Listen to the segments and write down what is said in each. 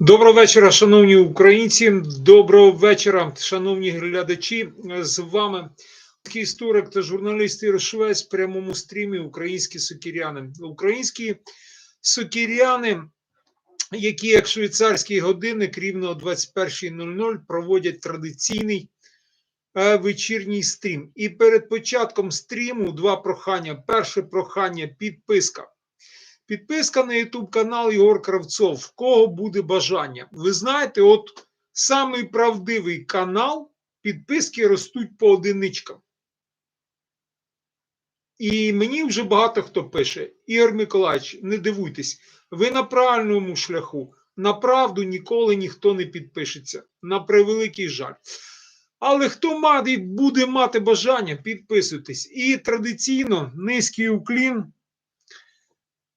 Доброго вечора, шановні українці. Доброго вечора, шановні глядачі. З вами історик та журналіст Ігор Швець в прямому стрімі Українські сокіряни. Українські сокіряни, які як швейцарський годинник рівно о 21.00 проводять традиційний вечірній стрім. І перед початком стріму два прохання. Перше прохання підписка. Підписка на YouTube канал Єгор Кравцов. В кого буде бажання? Ви знаєте, от самий правдивий канал підписки ростуть по одиничкам. І мені вже багато хто пише: Ігор Миколаївич, не дивуйтесь, ви на правильному шляху. На правду ніколи ніхто не підпишеться. На превеликий жаль. Але хто має, буде мати бажання, підписуйтесь. І традиційно низький уклін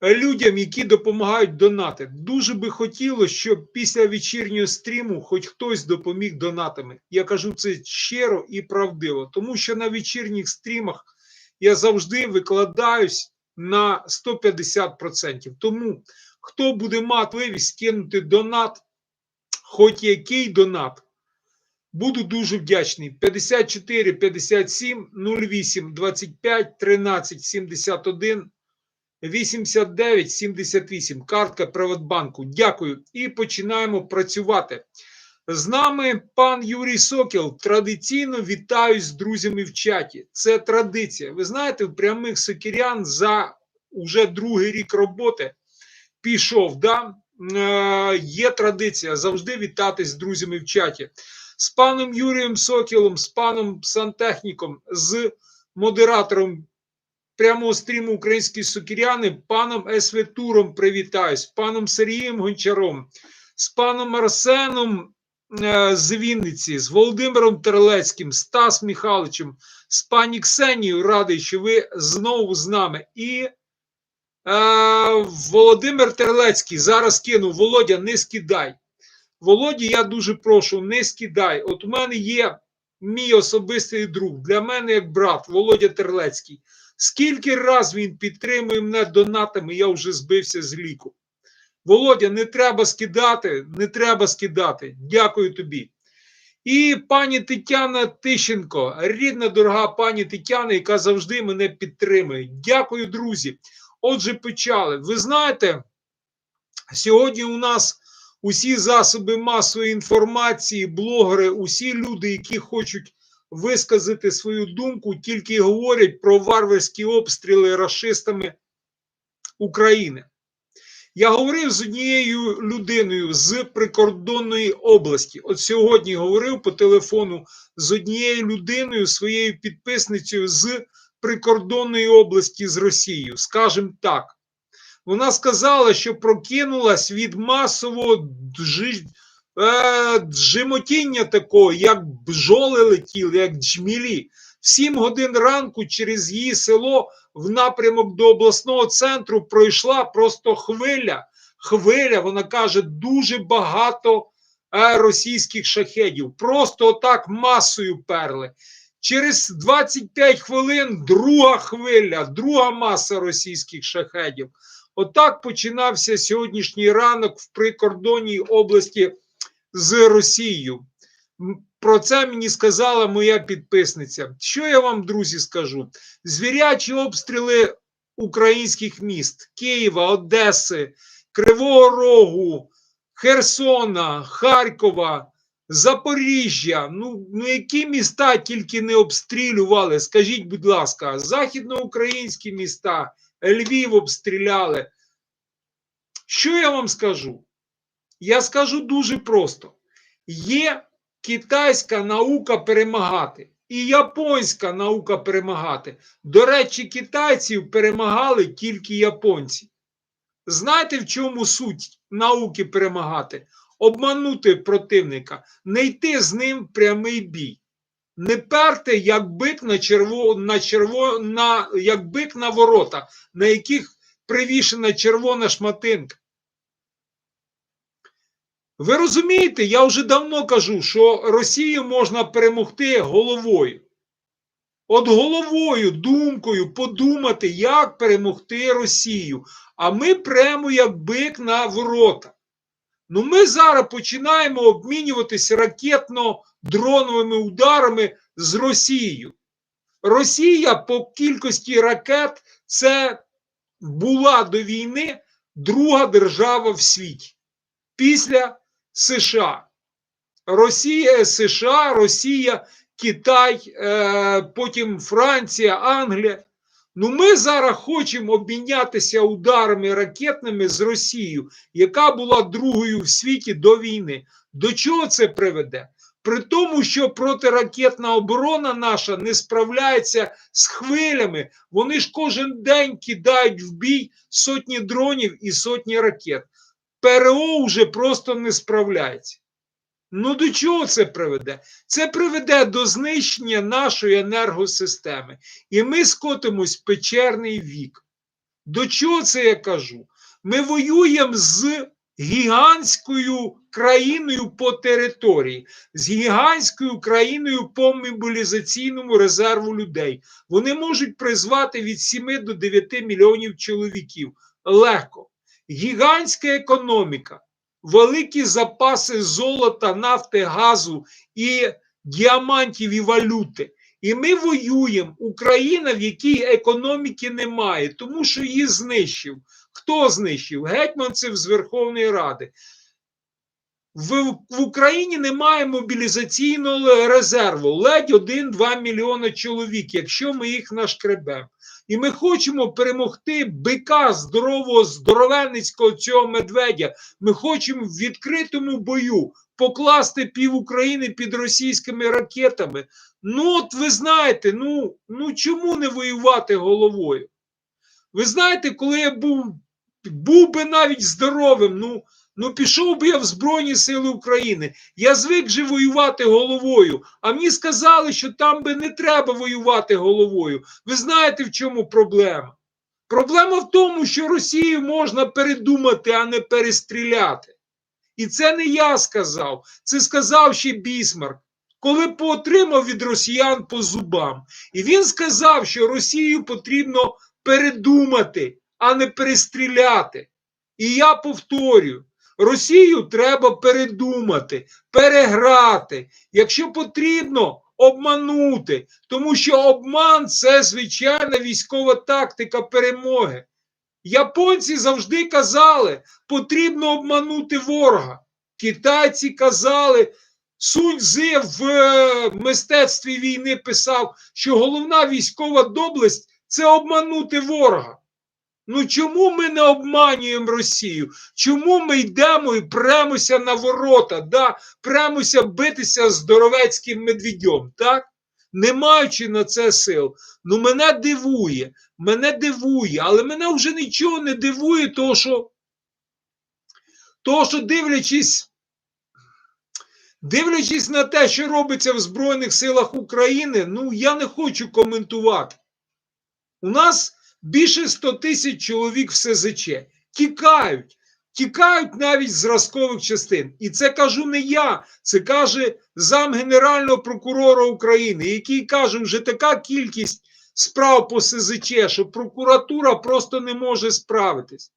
людям, які допомагають донати. Дуже би хотілося, щоб після вечірнього стріму хоч хтось допоміг донатами. Я кажу це щиро і правдиво, тому що на вечірніх стрімах я завжди викладаюсь на 150%. Тому хто буде мати можливість кинути донат, хоч який донат. Буду дуже вдячний. 54 57 08 25 13 71 8978. Картка Приватбанку. Дякую. І починаємо працювати. З нами пан Юрій Сокіл. Традиційно вітаю з друзями в чаті. Це традиція. Ви знаєте, в прямих сокірян за уже другий рік роботи пішов. да? Е, Є традиція завжди вітатись з друзями в чаті. З паном Юрієм Сокілом, з паном Сантехніком, з модератором прямого стріму українські сукіряни, паном СВ Туром привітаюсь, паном Сергієм Гончаром, з паном Арсеном е, з Вінниці, з Володимиром Терлецьким, Стас Михайловичем, з пані Ксенією радий, що ви знову з нами. І е, Володимир Терлецький зараз кину. Володя, не скидай. Володі, я дуже прошу, не скидай. От у мене є мій особистий друг, для мене як брат Володя Терлецький. Скільки раз він підтримує мене донатами, я вже збився з ліку. Володя, не треба скидати, не треба скидати. Дякую тобі. І пані Тетяна Тищенко, рідна дорога пані Тетяна, яка завжди мене підтримує. Дякую, друзі. Отже, почали. Ви знаєте, сьогодні у нас усі засоби масової інформації, блогери, усі люди, які хочуть висказати свою думку, тільки говорять про варварські обстріли расистами України. Я говорив з однією людиною з прикордонної області. От сьогодні говорив по телефону з однією людиною, своєю підписницею з прикордонної області з Росією. Скажімо так, вона сказала, що прокинулась від масового е, джимотіння такого, як бджоли летіли, як джмілі. В 7 годин ранку через її село в напрямок до обласного центру пройшла просто хвиля. Хвиля, вона каже, дуже багато е, російських шахедів. Просто отак масою перли. Через 25 хвилин друга хвиля, друга маса російських шахедів. Отак починався сьогоднішній ранок в прикордонній області з Росією. Про це мені сказала моя підписниця. Що я вам, друзі, скажу? Звірячі обстріли українських міст Києва, Одеси, Кривого Рогу, Херсона, Харкова, Запоріжжя. Ну, ну які міста тільки не обстрілювали? Скажіть, будь ласка, західноукраїнські міста, Львів обстріляли. Що я вам скажу? Я скажу дуже просто: є китайська наука перемагати і японська наука перемагати. До речі, китайців перемагали тільки японці. Знаєте, в чому суть науки перемагати? Обманути противника, не йти з ним в прямий бій. Не перти, як бик на черво, на черво, на, як бик на ворота, на яких привішена червона шматинка. Ви розумієте, я вже давно кажу, що Росію можна перемогти головою. от головою, думкою подумати, як перемогти Росію. А ми прямо як бик на ворота. Ну, ми зараз починаємо обмінюватися ракетно-дроновими ударами з Росією. Росія по кількості ракет це була до війни друга держава в світі після США. Росія, США, Росія, Китай, е, потім Франція, Англія. Ну, ми зараз хочемо обмінятися ударами ракетними з Росією, яка була другою в світі до війни. До чого це приведе? При тому, що протиракетна оборона наша не справляється з хвилями, вони ж кожен день кидають в бій сотні дронів і сотні ракет. ПРО вже просто не справляється. Ну до чого це приведе? Це приведе до знищення нашої енергосистеми. І ми скотимось в печерний вік. До чого це я кажу? Ми воюємо з гігантською країною по території, з гігантською країною по мобілізаційному резерву людей. Вони можуть призвати від 7 до 9 мільйонів чоловіків. Легко. Гігантська економіка, великі запаси золота, нафти, газу і діамантів і валюти. І ми воюємо. Україна, в якій економіки немає, тому що її знищив. Хто знищив? Гетьманцев з Верховної Ради. В, в Україні немає мобілізаційного резерву, ледь 1-2 мільйони чоловік, якщо ми їх нашкребемо. І ми хочемо перемогти бика здорового, здоровенницького цього медведя. Ми хочемо в відкритому бою покласти пів України під російськими ракетами. Ну, от ви знаєте, ну, ну чому не воювати головою? Ви знаєте, коли я був, був би навіть здоровим, ну, ну пішов би я в Збройні Сили України. Я звик же воювати головою. А мені сказали, що там би не треба воювати головою. Ви знаєте, в чому проблема? Проблема в тому, що Росію можна передумати, а не перестріляти. І це не я сказав, це сказав ще Бісмарк, коли поотримав від росіян по зубам. І він сказав, що Росію потрібно передумати, а не перестріляти. І я повторюю: Росію треба передумати, переграти, якщо потрібно, обманути, тому що обман це звичайна військова тактика перемоги. Японці завжди казали, потрібно обманути ворога. Китайці казали, Сунь Зи в е, мистецтві війни писав, що головна військова доблесть це обманути ворога. Ну чому ми не обманюємо Росію? Чому ми йдемо і премося на ворота, да? премося битися з здоровецьким медведем, так? Не маючи на це сил. Ну мене дивує, мене дивує, але мене вже нічого не дивує, того що, того, що дивлячись. Дивлячись на те, що робиться в Збройних силах України, ну я не хочу коментувати. У нас більше 100 тисяч чоловік в СЗЧ тікають, тікають навіть зразкових частин. І це кажу не я, це каже зам Генерального прокурора України, який каже, вже така кількість справ по СЗЧ, що прокуратура просто не може справитись.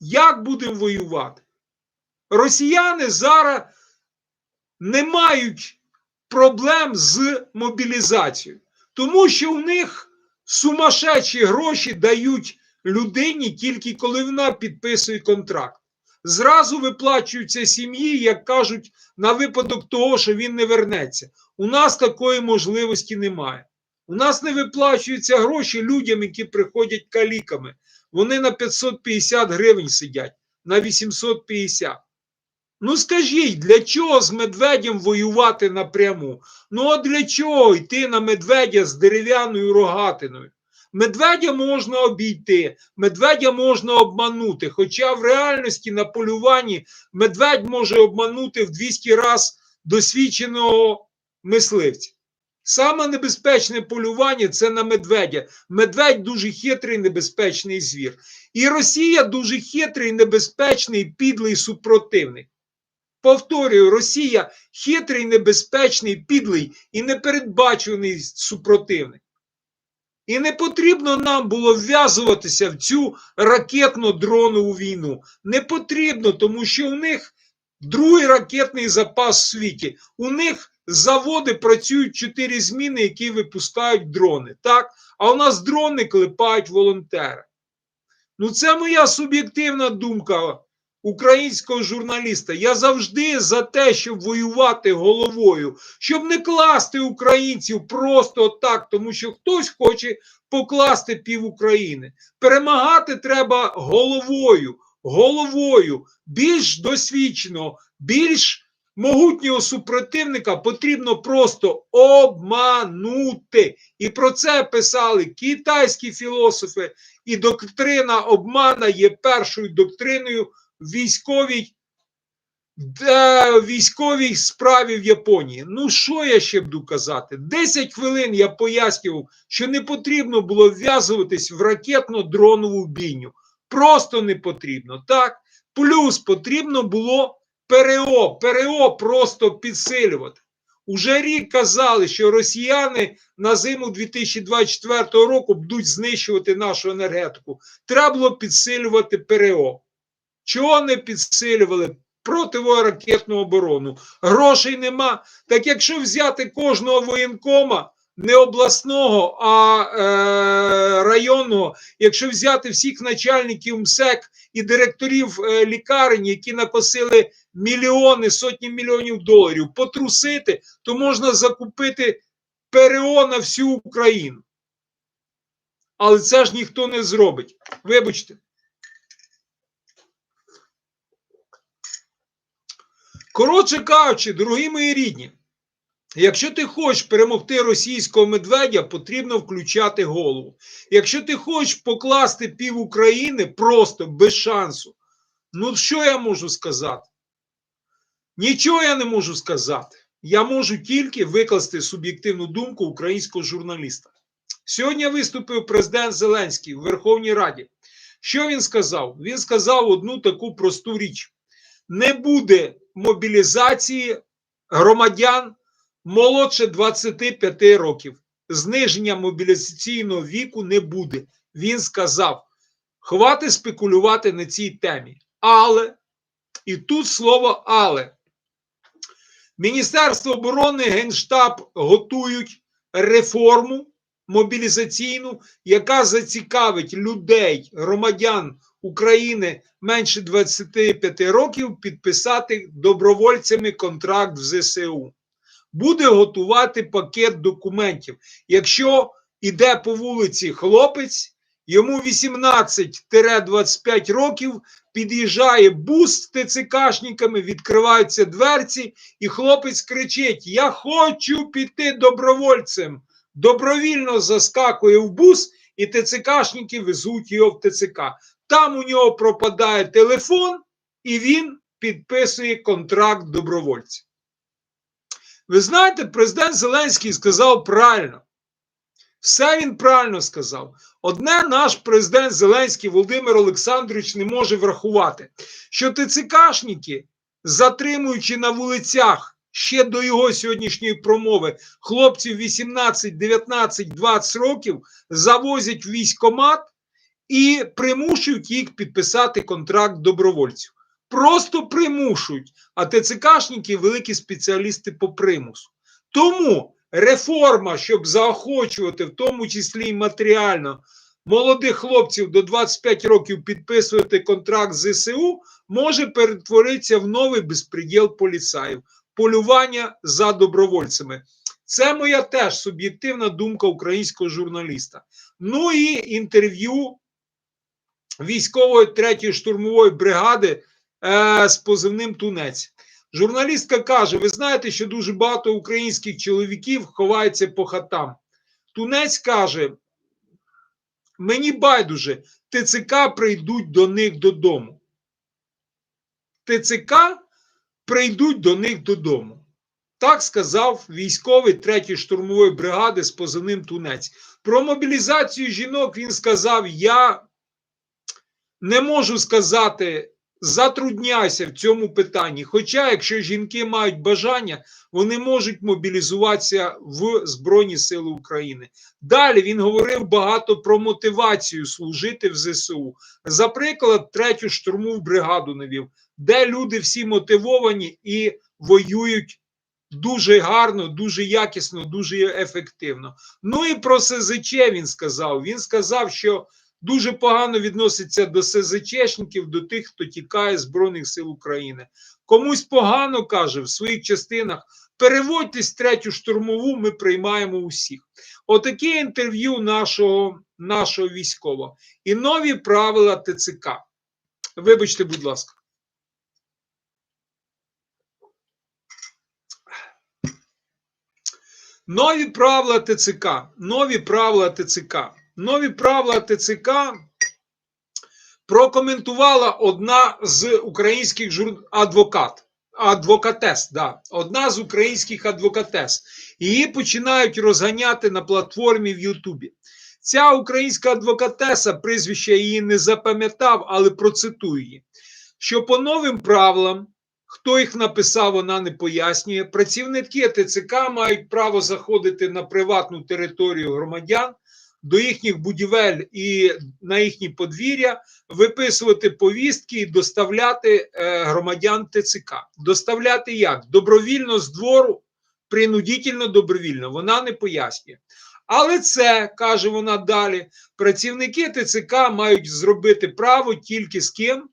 Як будемо воювати? Росіяни зараз не мають проблем з мобілізацією, тому що у них сумасшедші гроші дають людині тільки коли вона підписує контракт. Зразу виплачуються сім'ї, як кажуть, на випадок того, що він не вернеться. У нас такої можливості немає. У нас не виплачуються гроші людям, які приходять каліками. Вони на 550 гривень сидять, на 850. Ну скажіть, для чого з медведем воювати напряму? Ну а для чого йти на медведя з дерев'яною рогатиною? Медведя можна обійти, медведя можна обманути. Хоча в реальності на полюванні медведь може обманути в 200 раз досвідченого мисливця. Саме небезпечне полювання це на медведя. Медведь дуже хитрий, небезпечний звір. І Росія дуже хитрий, небезпечний, підлий супротивник. Повторюю, Росія хитрий, небезпечний, підлий і непередбачуваний супротивник. І не потрібно нам було вв'язуватися в цю ракетно-дронову війну. Не потрібно, тому що у них другий ракетний запас в світі. У них заводи працюють чотири зміни, які випускають дрони. Так? А у нас дрони клепають волонтери. Ну, це моя суб'єктивна думка українського журналіста. Я завжди за те, щоб воювати головою, щоб не класти українців просто так, тому що хтось хоче покласти пів України. Перемагати треба головою, головою, більш досвідченого, більш могутнього супротивника потрібно просто обманути. І про це писали китайські філософи. І доктрина обмана є першою доктриною військовій, де, військовій справі в Японії. Ну, що я ще буду казати? 10 хвилин я пояснював, що не потрібно було вв'язуватись в ракетно-дронову бійню. Просто не потрібно. Так? Плюс потрібно було ПРО, ПРО просто підсилювати. Уже рік казали, що росіяни на зиму 2024 року будуть знищувати нашу енергетику. Треба було підсилювати ПРО. Чого не підсилювали? Противоракетну оборону. Грошей нема. Так якщо взяти кожного воєнкома, не обласного, а е, районного, якщо взяти всіх начальників МСЕК і директорів е, лікарень, які накосили мільйони, сотні мільйонів доларів, потрусити, то можна закупити ПРО на всю Україну. Але це ж ніхто не зробить. Вибачте. Коротше кажучи, дорогі мої рідні, якщо ти хочеш перемогти російського медведя, потрібно включати голову. Якщо ти хочеш покласти пів України просто без шансу, ну що я можу сказати? Нічого я не можу сказати. Я можу тільки викласти суб'єктивну думку українського журналіста. Сьогодні виступив президент Зеленський в Верховній Раді. Що він сказав? Він сказав одну таку просту річ: не буде мобілізації громадян молодше 25 років. Зниження мобілізаційного віку не буде. Він сказав: хвати спекулювати на цій темі. Але, і тут слово але. Міністерство оборони, Генштаб готують реформу мобілізаційну, яка зацікавить людей, громадян України менше 25 років підписати добровольцями контракт в ЗСУ. Буде готувати пакет документів. Якщо йде по вулиці хлопець, йому 18-25 років, під'їжджає бус з ТЦКшниками, відкриваються дверці, і хлопець кричить: Я хочу піти добровольцем. Добровільно заскакує в бус, і ТЦКшники везуть його в ТЦК. Там у нього пропадає телефон, і він підписує контракт добровольця. Ви знаєте, президент Зеленський сказав правильно. Все він правильно сказав. Одне наш президент Зеленський Володимир Олександрович не може врахувати, що ТЦКшники, затримуючи на вулицях ще до його сьогоднішньої промови хлопців 18, 19, 20 років, завозять військомат і примушують їх підписати контракт добровольців. Просто примушують, а ТЦКшники великі спеціалісти по примусу. Тому реформа, щоб заохочувати, в тому числі і матеріально, молодих хлопців до 25 років підписувати контракт з ЗСУ, може перетворитися в новий безпреділ поліцаїв, полювання за добровольцями. Це моя теж суб'єктивна думка українського журналіста. Ну і інтерв'ю військової 3-ї штурмової бригади е, з позивним Тунець. Журналістка каже: ви знаєте, що дуже багато українських чоловіків ховаються по хатам. Тунець каже: мені байдуже, ТЦК прийдуть до них додому. ТЦК прийдуть до них додому. Так сказав військовий 3-ї штурмової бригади з позивним Тунець. Про мобілізацію жінок він сказав: Я не можу сказати затрудняйся в цьому питанні. Хоча, якщо жінки мають бажання, вони можуть мобілізуватися в Збройні Сили України. Далі він говорив багато про мотивацію служити в ЗСУ. За приклад, третю штурмову бригаду навів, де люди всі мотивовані і воюють дуже гарно, дуже якісно, дуже ефективно. Ну і про СЗЧ він сказав. Він сказав, що дуже погано відноситься до СЗЧшників, до тих, хто тікає з Збройних сил України. Комусь погано каже в своїх частинах. Переводьтесь третю штурмову, ми приймаємо усіх. Отаке інтерв'ю нашого, нашого військового. І нові правила ТЦК. Вибачте, будь ласка. Нові правила ТЦК. Нові правила ТЦК. Нові правила ТЦК прокоментувала одна з українських жур... адвокат. Адвокатес, да. одна з українських адвокатес. Її починають розганяти на платформі в Ютубі. Ця українська адвокатеса, прізвище її не запам'ятав, але процитую її, що по новим правилам, хто їх написав, вона не пояснює. Працівники ТЦК мають право заходити на приватну територію громадян до їхніх будівель і на їхні подвір'я, виписувати повістки і доставляти е, громадян ТЦК. Доставляти як? Добровільно з двору, принудительно добровільно. Вона не пояснює. Але це, каже вона далі, працівники ТЦК мають зробити право тільки з ким?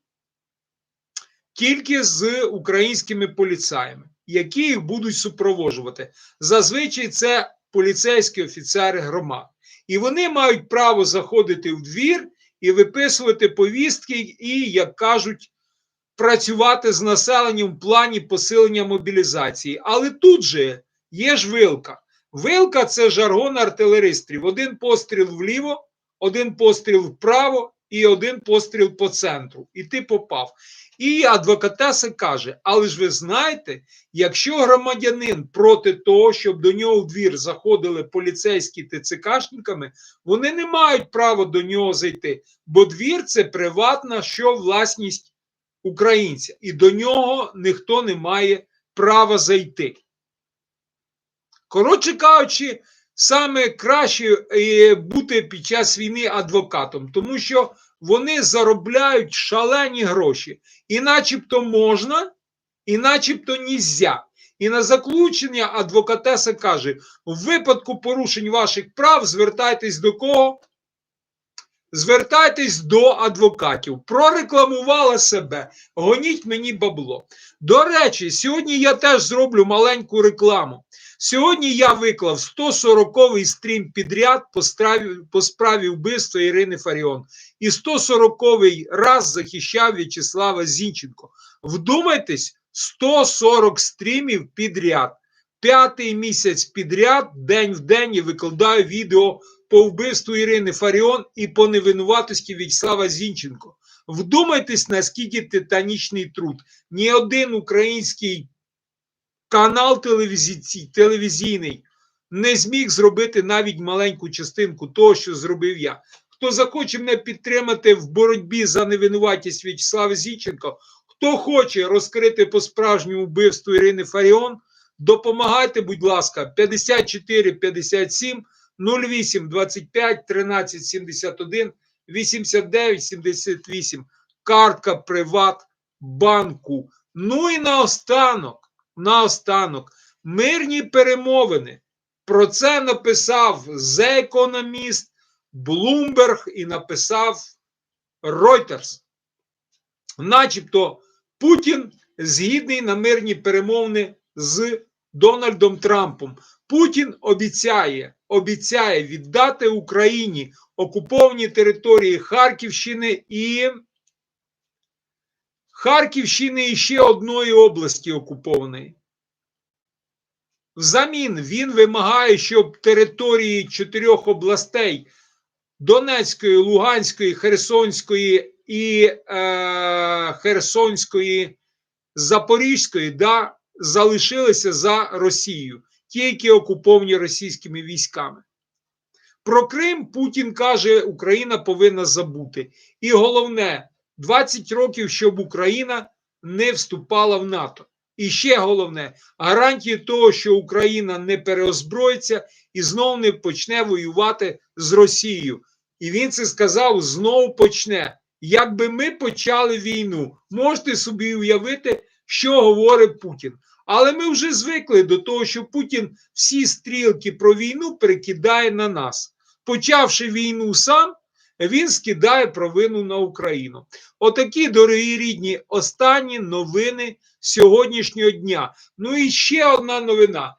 Тільки з українськими поліцаями, які їх будуть супроводжувати. Зазвичай це поліцейські офіцери громад. І вони мають право заходити в двір і виписувати повістки, і, як кажуть, працювати з населенням в плані посилення мобілізації. Але тут же є ж вилка. Вилка це жаргон артилеристів. Один постріл вліво, один постріл вправо і один постріл по центру. І ти попав. І адвокатеса каже: але ж ви знаєте, якщо громадянин проти того, щоб до нього в двір заходили поліцейські ТЦКшниками, вони не мають права до нього зайти, бо двір це приватна що власність українця, і до нього ніхто не має права зайти. Коротше кажучи, саме краще е, бути під час війни адвокатом, тому що вони заробляють шалені гроші. І начебто можна, і начебто нельзя. І на заключення адвокатеса каже: в випадку порушень ваших прав звертайтесь до кого? Звертайтесь до адвокатів. Прорекламувала себе. Гоніть мені бабло. До речі, сьогодні я теж зроблю маленьку рекламу. Сьогодні я виклав 140-й стрім підряд по справі, по справі вбивства Ірини Фаріон. І 140-й раз захищав В'ячеслава Зінченко. Вдумайтесь, 140 стрімів підряд. П'ятий місяць підряд, день в день я викладаю відео по вбивству Ірини Фаріон і по невинуватості В'ячеслава Зінченко. Вдумайтесь, наскільки титанічний труд. Ні один український канал телевізійний не зміг зробити навіть маленьку частинку того, що зробив я. Хто захоче мене підтримати в боротьбі за невинуватість В'ячеслава Зінченко, хто хоче розкрити по справжньому вбивству Ірини Фаріон, допомагайте, будь ласка, 54 57 08 25 13 71 89 78. Картка Приват банку. Ну і наостанок, наостанок, мирні перемовини. Про це написав The Economist, Bloomberg і написав Reuters. Начебто Путін згідний на мирні перемовини з Дональдом Трампом. Путін обіцяє, обіцяє віддати Україні окуповані території Харківщини і Харківщини і ще одної області окупованої. Взамін він вимагає, щоб території чотирьох областей Донецької, Луганської, Херсонської і е, Херсонської, Запорізької да, залишилися за Росією, ті, які окуповані російськими військами. Про Крим Путін каже, Україна повинна забути. І головне, 20 років, щоб Україна не вступала в НАТО. І ще головне, гарантії того, що Україна не переозброїться і знову не почне воювати з Росією. І він це сказав: знову почне. Якби ми почали війну, можете собі уявити, що говорить Путін. Але ми вже звикли до того, що Путін всі стрілки про війну перекидає на нас. Почавши війну сам, він скидає провину на Україну. Отакі, дорогі рідні, останні новини сьогоднішнього дня. Ну і ще одна новина.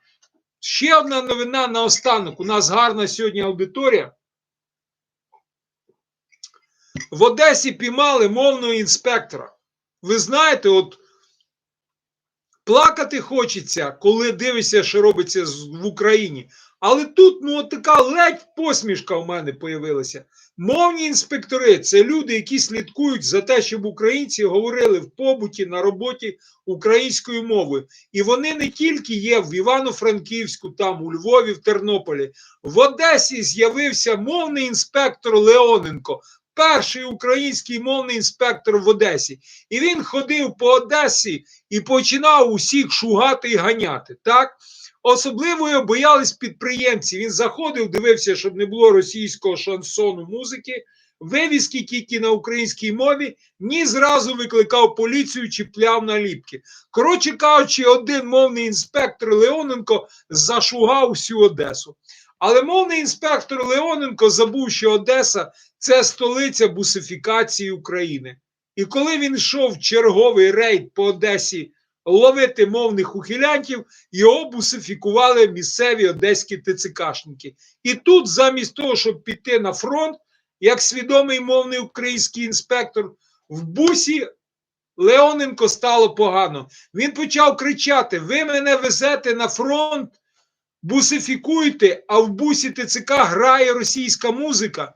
Ще одна новина на останок. У нас гарна сьогодні аудиторія. В Одесі піймали мовного інспектора. Ви знаєте, от плакати хочеться, коли дивишся, що робиться в Україні. Але тут ну от така ледь посмішка в мене появилася. Мовні інспектори це люди, які слідкують за те, щоб українці говорили в побуті на роботі українською мовою. І вони не тільки є в Івано-Франківську, там у Львові, в Тернополі. В Одесі з'явився мовний інспектор Леоненко, перший український мовний інспектор в Одесі. І він ходив по Одесі і починав усіх шугати і ганяти. Так? Особливо його боялись підприємці. Він заходив, дивився, щоб не було російського шансону музики, вивіски тільки на українській мові, ні зразу викликав поліцію, чіпляв наліпки. Коротше кажучи, один мовний інспектор Леоненко зашугав всю Одесу. Але мовний інспектор Леоненко забув, що Одеса це столиця бусифікації України. І коли він йшов черговий рейд по Одесі ловити мовних ухилянтів, його бусифікували місцеві одеські ТЦКшники. І тут, замість того, щоб піти на фронт, як свідомий мовний український інспектор, в бусі Леоненко стало погано. Він почав кричати: Ви мене везете на фронт, бусифікуйте, а в бусі ТЦК грає російська музика.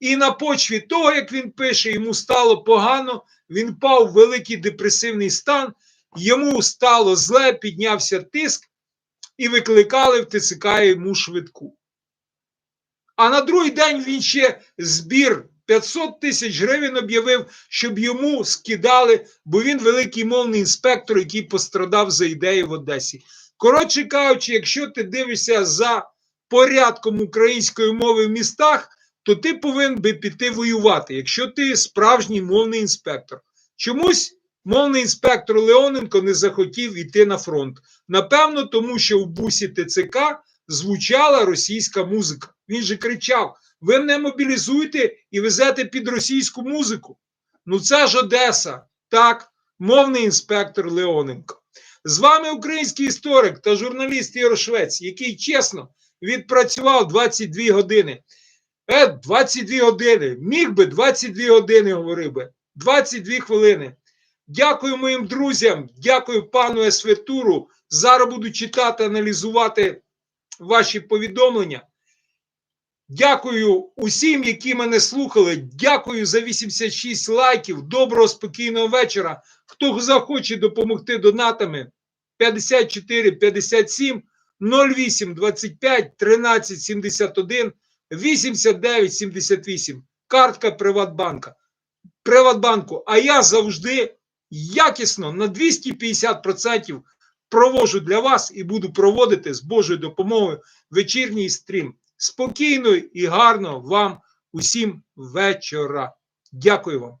І на почві того, як він пише, йому стало погано, він впав в великий депресивний стан, йому стало зле, піднявся тиск і викликали в ТЦК йому швидку. А на другий день він ще збір 500 тисяч гривень об'явив, щоб йому скидали, бо він великий мовний інспектор, який пострадав за ідеї в Одесі. Коротше кажучи, якщо ти дивишся за порядком української мови в містах, то ти повинен би піти воювати, якщо ти справжній мовний інспектор. Чомусь мовний інспектор Леоненко не захотів іти на фронт. Напевно, тому що в бусі ТЦК звучала російська музика. Він же кричав: ви мене мобілізуєте і везете під російську музику. Ну це ж Одеса, так, мовний інспектор Леоненко. З вами український історик та журналіст Ігор Швець, який чесно відпрацював 22 години. Е, 22 години. Міг би 22 години говорив би. 22 хвилини. Дякую моїм друзям, дякую пану Есветуру. Зараз буду читати, аналізувати ваші повідомлення. Дякую усім, які мене слухали. Дякую за 86 лайків. Доброго, спокійного вечора. Хто захоче допомогти донатами 54 57 08 25 13 71 89 78. Картка Приватбанка. Приватбанку. А я завжди якісно на 250% провожу для вас і буду проводити з Божою допомогою вечірній стрім. Спокійно і гарно вам усім вечора. Дякую вам.